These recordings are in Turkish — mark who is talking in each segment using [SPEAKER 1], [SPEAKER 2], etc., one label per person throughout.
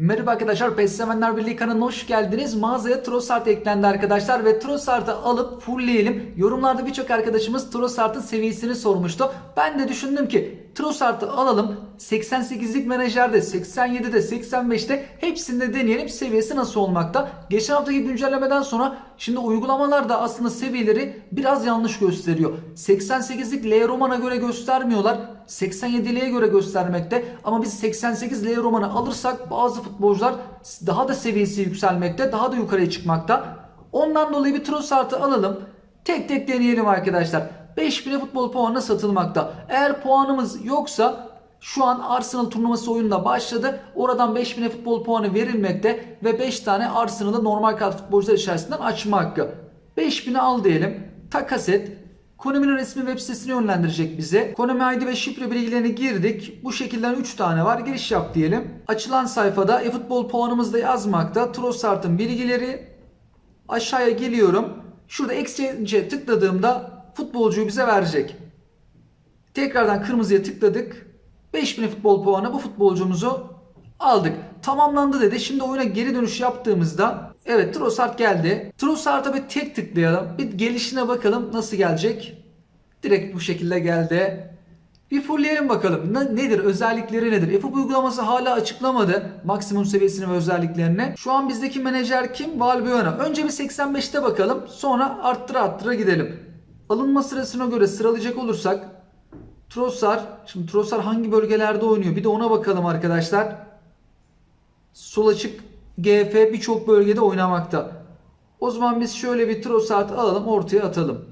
[SPEAKER 1] Merhaba arkadaşlar, PES Sevenler Birliği kanalına hoş geldiniz. Mağazaya Trossard eklendi arkadaşlar ve Trossard'ı alıp fullleyelim. Yorumlarda birçok arkadaşımız Trossard'ın seviyesini sormuştu. Ben de düşündüm ki Trossard'ı alalım. 88'lik menajerde, 87'de, 85'te hepsinde deneyelim seviyesi nasıl olmakta. Geçen haftaki güncellemeden sonra şimdi uygulamalarda aslında seviyeleri biraz yanlış gösteriyor. 88'lik L Roman'a göre göstermiyorlar. 87'liye göre göstermekte. Ama biz 88 L Roman'ı alırsak bazı futbolcular daha da seviyesi yükselmekte, daha da yukarıya çıkmakta. Ondan dolayı bir Trossard'ı alalım. Tek tek deneyelim arkadaşlar. 5000'e futbol puanına satılmakta. Eğer puanımız yoksa şu an Arsenal turnuvası oyununda başladı. Oradan 5000'e futbol puanı verilmekte ve 5 tane Arsenal'ı normal kart futbolcular içerisinden açma hakkı. 5000'i al diyelim. Takas et. Konami'nin resmi web sitesine yönlendirecek bize. Konami ID ve şifre bilgilerini girdik. Bu şekilde 3 tane var. Giriş yap diyelim. Açılan sayfada e-futbol puanımız da yazmakta. Trossard'ın bilgileri. Aşağıya geliyorum. Şurada exchange'e tıkladığımda futbolcuyu bize verecek. Tekrardan kırmızıya tıkladık. 5000 futbol puanı bu futbolcumuzu aldık. Tamamlandı dedi. Şimdi oyuna geri dönüş yaptığımızda evet Trossard geldi. Trossard'a bir tek tıklayalım. Bir gelişine bakalım nasıl gelecek. Direkt bu şekilde geldi. Bir fullleyelim bakalım. Ne- nedir? Özellikleri nedir? EFUB uygulaması hala açıklamadı maksimum seviyesini ve özelliklerini. Şu an bizdeki menajer kim? Valbuena. Önce bir 85'te bakalım. Sonra arttıra arttıra gidelim. Alınma sırasına göre sıralayacak olursak Trossard, şimdi Trossard hangi bölgelerde oynuyor? Bir de ona bakalım arkadaşlar. Sol açık GF birçok bölgede oynamakta. O zaman biz şöyle bir Trossard alalım ortaya atalım.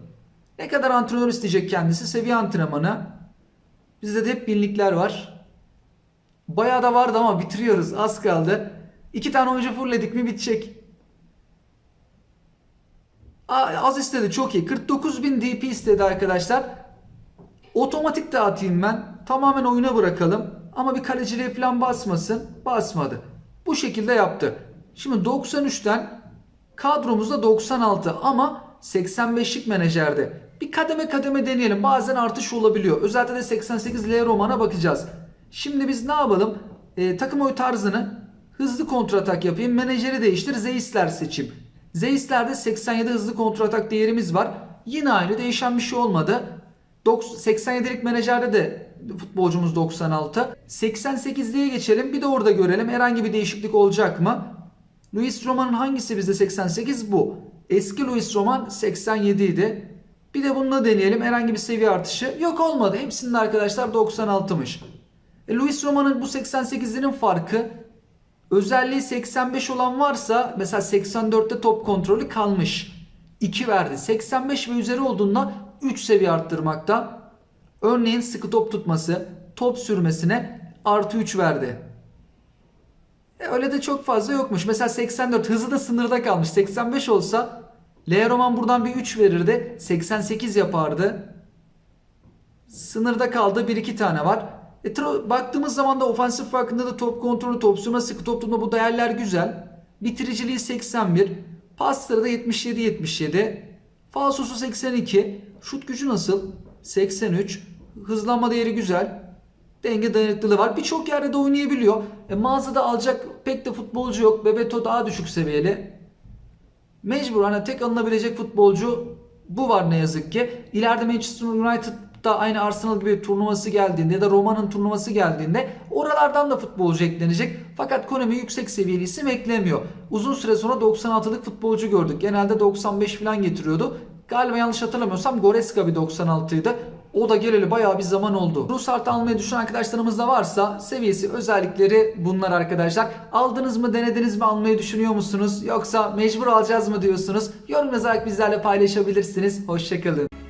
[SPEAKER 1] Ne kadar antrenör isteyecek kendisi? Seviye antrenmanı. Bizde de hep binlikler var. Bayağı da vardı ama bitiriyoruz. Az kaldı. İki tane oyuncu fullledik mi bitecek. Az istedi çok iyi. 49.000 DP istedi arkadaşlar. Otomatik dağıtayım ben. Tamamen oyuna bırakalım. Ama bir kaleciliğe falan basmasın. Basmadı. Bu şekilde yaptı. Şimdi 93'ten kadromuzda 96 ama 85'lik menajerde. Bir kademe kademe deneyelim. Bazen artış olabiliyor. Özellikle de 88 L Roman'a bakacağız. Şimdi biz ne yapalım? Ee, takım oy tarzını hızlı kontratak yapayım. Menajeri değiştir. Zeisler seçeyim. Zeisler'de 87 hızlı kontratak değerimiz var. Yine aynı değişen bir şey olmadı. 87'lik menajerde de futbolcumuz 96. 88'liye geçelim. Bir de orada görelim. Herhangi bir değişiklik olacak mı? Luis Roman'ın hangisi bizde 88? Bu. Eski Luis Roman 87 idi. Bir de bununla deneyelim. Herhangi bir seviye artışı. Yok olmadı. Hepsinde arkadaşlar 96'mış. E, Luis Roman'ın bu 88'linin farkı özelliği 85 olan varsa mesela 84'te top kontrolü kalmış. 2 verdi. 85 ve üzeri olduğunda 3 seviye arttırmakta. Örneğin sıkı top tutması, top sürmesine artı 3 verdi. E, öyle de çok fazla yokmuş. Mesela 84 hızı da sınırda kalmış. 85 olsa L Roman buradan bir 3 verirdi. 88 yapardı. Sınırda kaldı 1-2 tane var. E, baktığımız zaman da ofansif farkında da top kontrolü, top sürme, sıkı top tutma bu değerler güzel. Bitiriciliği 81. Pasları da 77-77. Falsosu 82. Şut gücü nasıl? 83. Hızlanma değeri güzel. Denge dayanıklılığı var. Birçok yerde de oynayabiliyor. E, mağazada alacak pek de futbolcu yok. Bebeto daha düşük seviyeli. Mecbur hani tek alınabilecek futbolcu bu var ne yazık ki. İleride Manchester United'da aynı Arsenal gibi turnuvası geldiğinde ya da Roma'nın turnuvası geldiğinde oralardan da futbolcu eklenecek. Fakat Konami yüksek seviyeli isim eklemiyor. Uzun süre sonra 96'lık futbolcu gördük. Genelde 95 falan getiriyordu. Galiba yanlış hatırlamıyorsam Goreska bir 96'ydı. O da geleli bayağı bir zaman oldu. Rus artı almayı düşünen arkadaşlarımız da varsa seviyesi özellikleri bunlar arkadaşlar. Aldınız mı denediniz mi almayı düşünüyor musunuz? Yoksa mecbur alacağız mı diyorsunuz? Yorum yazarak bizlerle paylaşabilirsiniz. Hoşçakalın.